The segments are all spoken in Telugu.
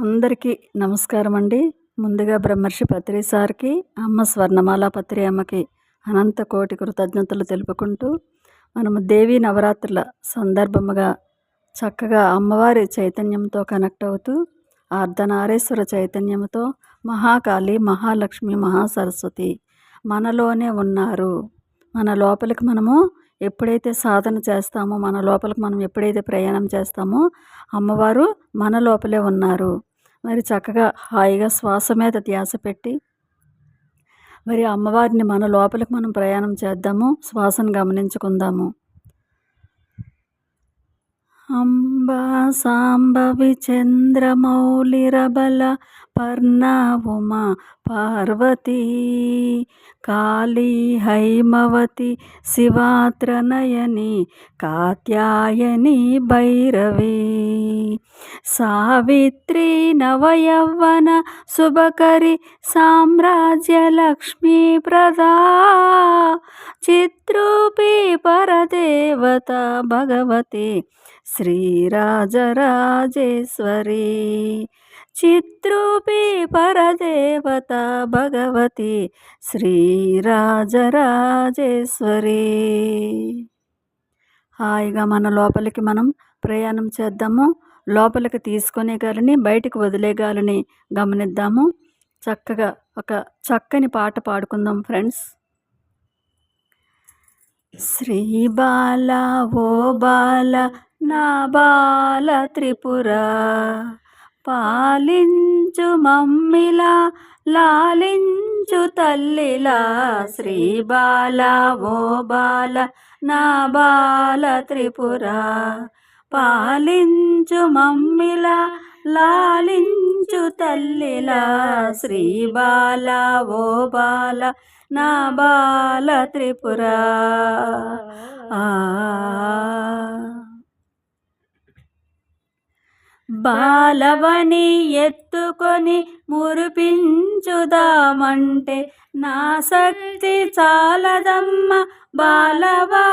అందరికీ నమస్కారం అండి. ముందుగా బ్రహ్మర్షి పత్రి సార్కి అమ్మ స్వర్ణమాల పత్రి అమ్మకి అనంత కోటి కృతజ్ఞతలు తెలుపుకుంటూ మనము దేవీ నవరాత్రుల సందర్భముగా చక్కగా అమ్మవారి చైతన్యంతో కనెక్ట్ అవుతూ అర్ధనారేశ్వర చైతన్యంతో మహాకాళి మహాలక్ష్మి మహాసరస్వతి మనలోనే ఉన్నారు. మన లోపలికి మనము ఎప్పుడైతే సాధన చేస్తామో మన లోపలికి మనం ఎప్పుడైతే ప్రయాణం చేస్తామో అమ్మవారు మన లోపలే ఉన్నారు. మరి చక్కగా హాయిగా శ్వాస మీద ధ్యాస పెట్టి మరి అమ్మవారిని మన లోపలికి మనం ప్రయాణం చేద్దాము శ్వాసను గమనించుకుందాము. అంబా సాంబవి చంద్రమౌళిరబల పర్ణ ఉమా పార్వతీ కాళీ హైమవతి శివాత్రనయని కాత్యాయని భైరవీ సావిత్రి నవయవ్వన శుభకరి సామ్రాజ్యలక్ష్మీ ప్రదా. చిత్రూపీ పరదేవత భగవతి శ్రీరాజరాజేశ్వరి. చిత్రూపీ పరదేవత భగవతి శ్రీరాజరాజేశ్వరి. హాయిగా మన లోపలికి మనం ప్రయాణం చేద్దాము. లోపలికి తీసుకునేగాలని బయటకు వదిలేగాలని గమనిద్దాము. చక్కగా ఒక చక్కని పాట పాడుకుందాం ఫ్రెండ్స్. శ్రీ బాల ఓ బాల నా బాల త్రిపుర పాలించు మమ్మిలా లాలించు తల్లిలా. శ్రీ బాల ఓ బాల నా బాల త్రిపుర పాలించు మమ్మిలా లాలించు తల్లిలా శ్రీ బాల ఓ బాల నా బాల త్రిపుర. ఆ. బాలవని ఎత్తుకొని మురిపించుదామంటే నా శక్తి చాలదమ్మ బాలవా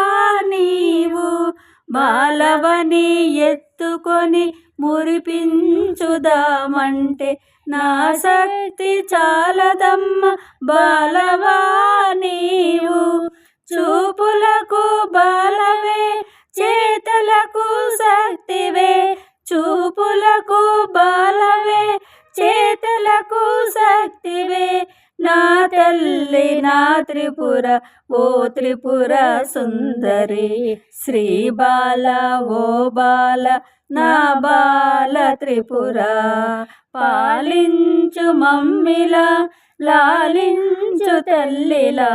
బాలవని ఎత్తుకొని మురిపించుదామంటే నా శక్తి చాలదమ్మ బాలవా నీవు. చూపులకు బాలవే చేతలకు శక్తివే. చూపులకు బాలవే చేతలకు శక్తివే. నా తల్లి నా త్రిపుర ఓ త్రిపుర సుందరి. శ్రీ బాల ఓ బాల నా బాల త్రిపుర. పాలించు మమ్మిలా లాలించు తల్లిలా.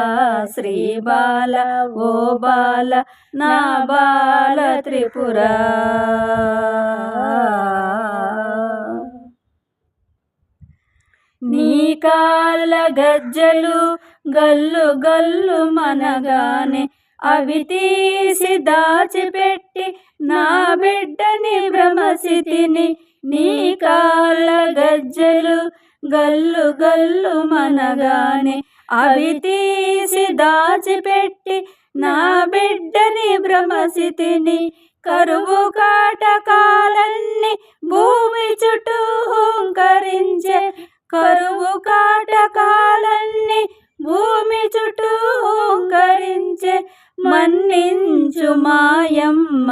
శ్రీ బాల ఓ బాల నా బాల త్రిపుర. నీ కాళ్ళ గజ్జలు గల్లు గల్లు మనగానే అవి తీసి దాచిపెట్టి నా బిడ్డని భ్రమసితిని. నీ కాళ్ళ గజ్జలు గల్లు గల్లు మనగానే అవి తీసి దాచిపెట్టి నా బిడ్డని భ్రమసితిని. కరువు కాటకాలన్నీ భూమి చుట్టూ హుంకరించే కరువు కాటకాలన్నీ భూమి చుట్టూ ఓంకరించే మన్నించు మాయమ్మ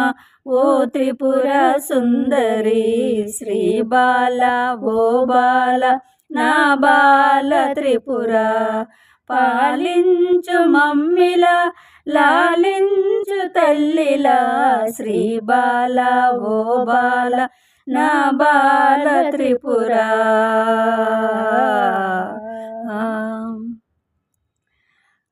ఓ త్రిపుర సుందరి శ్రీ బాల ఓ బాల నా బాల త్రిపుర. పాలించు మమ్మిలా లాలించు తల్లిలా శ్రీ బాల ఓ బాల నా బాల త్రిపుర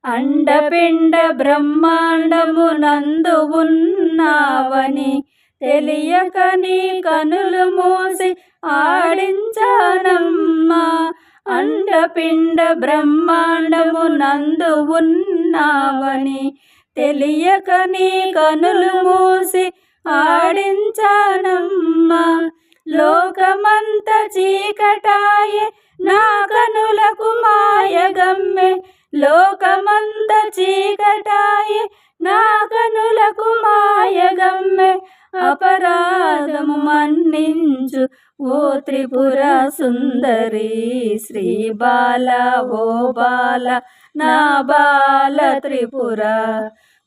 అండపిండ బ్రహ్మాండము నందు ఉన్నావని తెలియక నీ కనులు మూసి ఆడించానమ్మా. అండపిండ బ్రహ్మాండము నందు ఉన్నావని తెలియక నీ కనులు మూసి ఆడించానమ్మా. లోకమంత చీకటాయే నా కనులకు మాయగమ్మె. లోకమంత చీకటాయే నా కనులకు మాయగమ్మె. అపరాధము మన్నించు ఓ త్రిపుర సుందరి శ్రీ బాల ఓ బాల నా బాల త్రిపుర.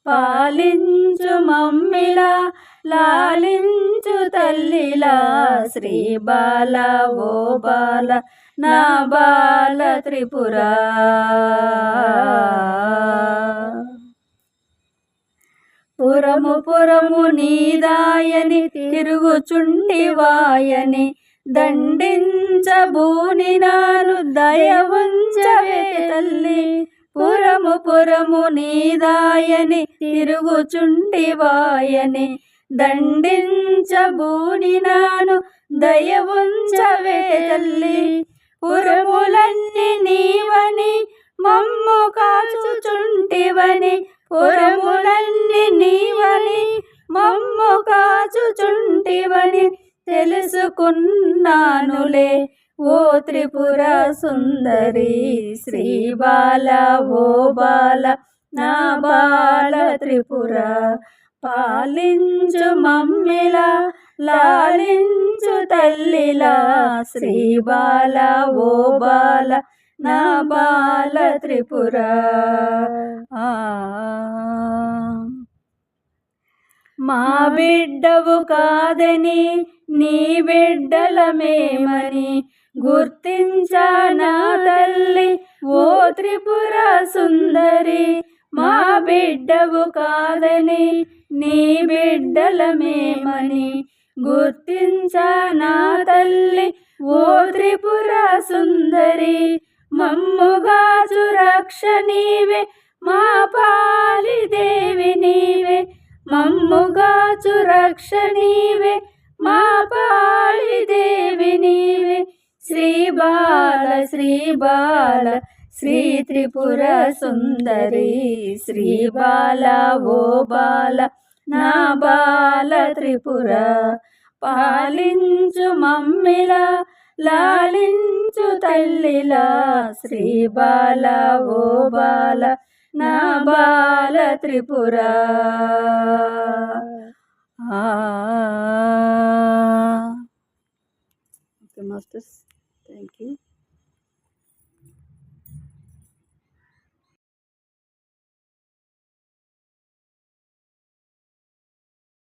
పాలించు మమ్మిలా లాలించు తల్లిలా శ్రీ బాల ఓ బాల నా బాల త్రిపుర. పురము పురము నీదాయని తిరుగుచుండివాయని దండించబూని నాను దయవంచవే తల్లి. పురము పురము నీదాయని తిరుగుచుండివాయని. దండించబూని నాను దయవంచవే తల్లి. పురములన్నీ నీవని మమ్ము కాచుచుంటివని. పురములన్నీ నీవని మమ్ము కాచుచుంటివని. తెలుసుకున్నానులే. ఓ త్రిపుర సుందరి శ్రీ బాల ఓ బాల నా బాల త్రిపుర పాలించు మమ్మిలా లాలించు తల్లిలా శ్రీ బాల ఓ బాల నా బాల త్రిపుర ఆ. మా బిడ్డవు కాదని నీ బిడ్డలమేమని గుర్తించానా తల్లి? ఓ త్రిపుర సుందరి మా బిడ్డవు కాదని నీ బిడ్డలమేమని గుర్తించానా తల్లి? ఓ త్రిపుర సుందరి మమ్ముగా సురక్ష నీవే మా పాలిదేవి నీవే మమ్ముగా సురక్ష నీవే బాల శ్రీ బాల శ్రీ త్రిపుర సుందరి శ్రీ బాల ఓ బాల నా బాల త్రిపుర. పాలించు మమ్మిలా లాలించు తల్లిలా శ్రీ బాల ఓ బాల నా బాల Tripura. Okay masters thank you